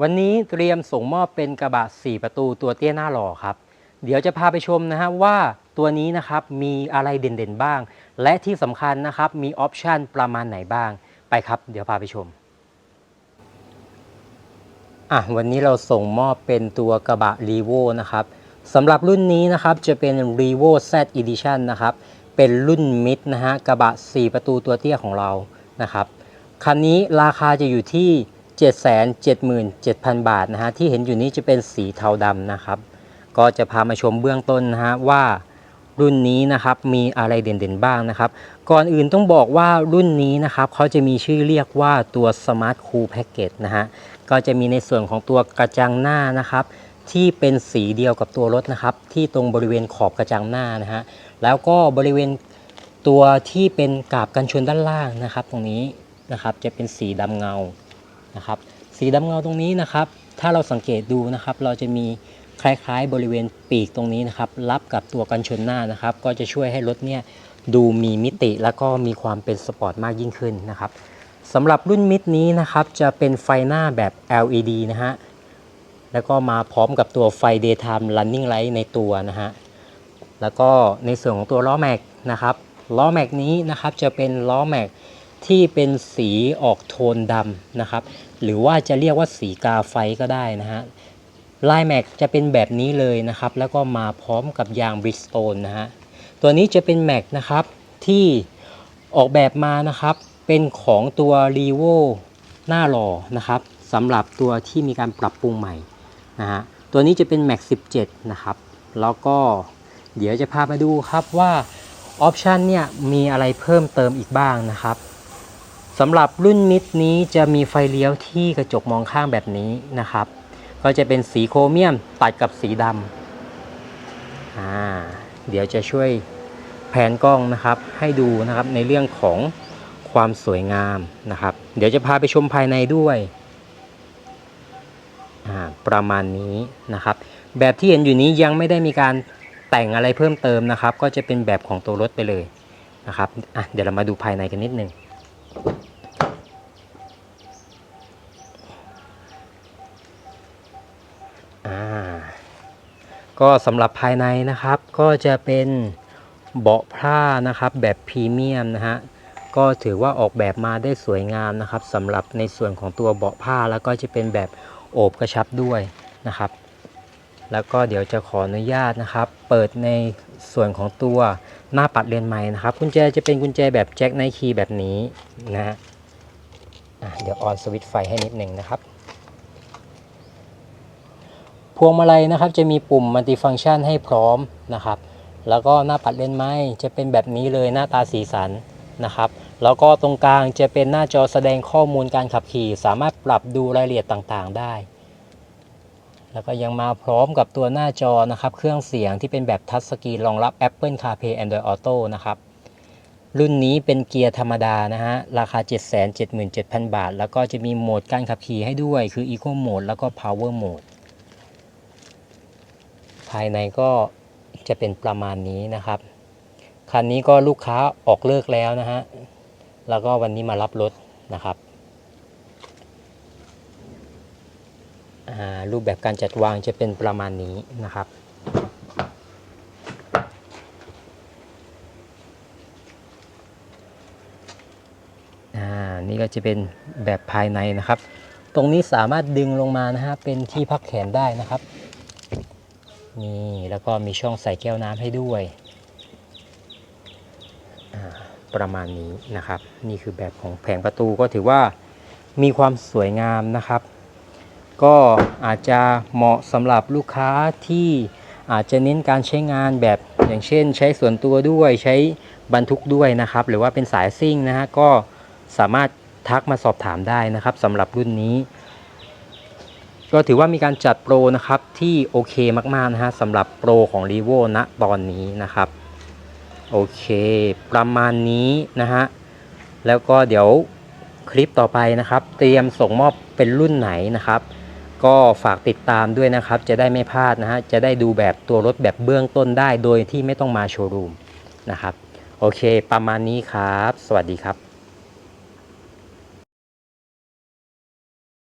วันนี้เตรียมส่งมอบเป็นกระบะ 4 ประตูตัวเตี้ยหน้าหล่อครับ เดี๋ยวจะพาไปชมนะฮะว่าตัวนี้นะครับมีอะไรเด่นๆบ้าง และที่สำคัญนะครับมีออปชันประมาณไหนบ้าง ไปครับ เดี๋ยวพาไปชมอะวันนี้เราส่งมอบเป็นตัวกระบะ r e v o นะครับสำหรับรุ่นนี้นะครับจะเป็น r e v o Z Edition นะครับเป็นรุ่นมิดนะฮะกระบะ 4 ประตูตัวเตี้ยของเรานะครับคันนี้ราคาจะอยู่ที่ 777,000 บาทนะฮะที่เห็นอยู่นี้จะเป็นสีเทาดำนะครับ ก็จะพามาชมเบื้องต้นนะฮะว่ารุ่นนี้นะครับมีอะไรเด่นๆบ้างนะครับ ก่อนอื่นต้องบอกว่ารุ่นนี้นะครับเขาจะมีชื่อเรียกว่าตัว Smart Cool Package นะฮะก็จะมีในส่วนของตัวกระจังหน้านะครับที่เป็นสีเดียวกับตัวรถนะครับ ที่ตรงบริเวณขอบกระจังหน้านะฮะแล้วก็บริเวณตัวที่เป็นกาบกันชนด้านล่างนะครับ ตรงนี้นะครับจะเป็นสีดำเงา นะครับ สีดำเงาตรงนี้นะครับ ถ้าเราสังเกตดูนะครับ เราจะมีคล้ายๆ บริเวณปีกตรงนี้นะครับ รับกับตัวกันชนหน้านะครับ ก็จะช่วยให้รถเนี่ยดูมีมิติแล้วก็มีความเป็นสปอร์ตมากยิ่งขึ้นนะครับสำหรับรุ่นมิดนี้นะครับ จะเป็นไฟหน้าแบบ LED นะฮะแล้วก็มาพร้อมกับตัวไฟ daytime running light ในตัวนะฮะแล้วก็ในส่วนของตัวล้อแม็กนะครับล้อแม็กนี้นะครับจะเป็นล้อแม็ก ที่เป็นสีออกโทนดำนะครับ หรือว่าจะเรียกว่าสีกาไฟก็ได้นะฮะลายแม็กจะเป็นแบบนี้เลยนะครับ แล้วก็มาพร้อมกับยางบริสโตนนะฮะตัวนี้จะเป็นแม็กนะครับที่ออกแบบมานะครับ เป็นของตัว r e v o หน้าหล่อนะครับสำหรับตัวที่มีการปรับปรุงใหม่นะฮะตัวนี้จะเป็น Max 17 นะครับ แล้วก็เดี๋ยวจะพามาดูครับว่าออปชันเนี่ยมีอะไรเพิ่มเติมอีกบ้างนะครับ สำหรับรุ่นมิดนี้จะมีไฟเลี้ยวที่กระจกมองข้างแบบนี้นะครับ ก็จะเป็นสีโครเมียมตัดกับสีดำอ่าเดี๋ยวจะช่วยแผนกล้องนะครับ ให้ดูนะครับในเรื่องของความสวยงามนะครับ เดี๋ยวจะพาไปชมภายในด้วยประมาณนี้นะครับ แบบที่เห็นอยู่นี้ยังไม่ได้มีการแต่งอะไรเพิ่มเติมนะครับ ก็จะเป็นแบบของตัวรถไปเลยนะครับอะเดี๋ยวเรามาดูภายในกันนิดนึง ก็สำหรับภายในนะครับ ก็จะเป็นเบาะผ้านะครับแบบพรีเมียมนะฮะก็ถือว่าออกแบบมาได้สวยงามนะครับสำหรับในส่วนของตัวเบาะผ้าแล้วก็จะเป็นแบบโอบกระชับด้วยนะครับ แล้วก็เดี๋ยวจะขออนุญาตนะครับ เปิดในส่วนของตัวหน้าปัดเลนไม้นะครับกุญแจจะเป็นกุญแจแบบแจ็คไนคีแบบนี้นะฮะเดี๋ยวออนสวิตช์ไฟให้นิดหนึ่งนะครับ วงมาลัยนะครับจะมีปุ่มมัลติฟังก์ชันให้พร้อมนะครับ แล้วก็หน้าปัดเลนไม้จะเป็นแบบนี้เลยหน้าตาสีสันนะครับ แล้วก็ตรงกลางจะเป็นหน้าจอแสดงข้อมูลการขับขี่ สามารถปรับดูรายละเอียดต่างๆ ได้ แล้วก็ยังมาพร้อมกับตัวหน้าจอนะครับ เครื่องเสียงที่เป็นแบบทัชสกรีนรองรับ Apple CarPlay Android Auto นะครับรุ่นนี้เป็นเกียร์ธรรมดานะฮะ ราคา 777,000 บาท แล้วก็จะมีโหมดการขับขี่ให้ด้วย คือ Eco Mode แล้วก็ Power Mode ภายในก็จะเป็นประมาณนี้นะครับ คันนี้ก็ลูกค้าออกเลิกแล้วนะฮะ แล้วก็วันนี้มารับรถนะครับ รูปแบบการจัดวางจะเป็นประมาณนี้นะครับอ่านี่ก็จะเป็นแบบภายในนะครับ ตรงนี้สามารถดึงลงมานะฮะเป็นที่พักแขนได้นะครับ นี่แล้วก็มีช่องใส่แก้วน้ำให้ด้วยประมาณนี้นะครับ นี่คือแบบของแผงประตูก็ถือว่ามีความสวยงามนะครับ ก็อาจจะเหมาะสำหรับลูกค้าที่อาจจะเน้นการใช้งานแบบอย่างเช่น ใช้ส่วนตัวด้วยใช้บรรทุกด้วยนะครับ หรือว่าเป็นสายซิ่งนะฮะก็สามารถทักมาสอบถามได้นะครับสำหรับรุ่นนี้ ก็ถือว่ามีการจัดโปรนะครับที่โอเคมากๆนะฮะสำหรับโปรของ r e v o ณตอนนี้นะครับ โอเคประมาณนี้นะฮะแล้วก็เดี๋ยวคลิปต่อไปนะครับ เตรียมส่งมอบเป็นรุ่นไหนนะครับ ก็ฝากติดตามด้วยนะครับ จะได้ไม่พลาดนะฮะจะได้ดูแบบตัวรถแบบเบื้องต้นได้โดยที่ไม่ต้องมาโชว์รูมนะครับ โอเค ประมาณนี้ครับ สวัสดีครับ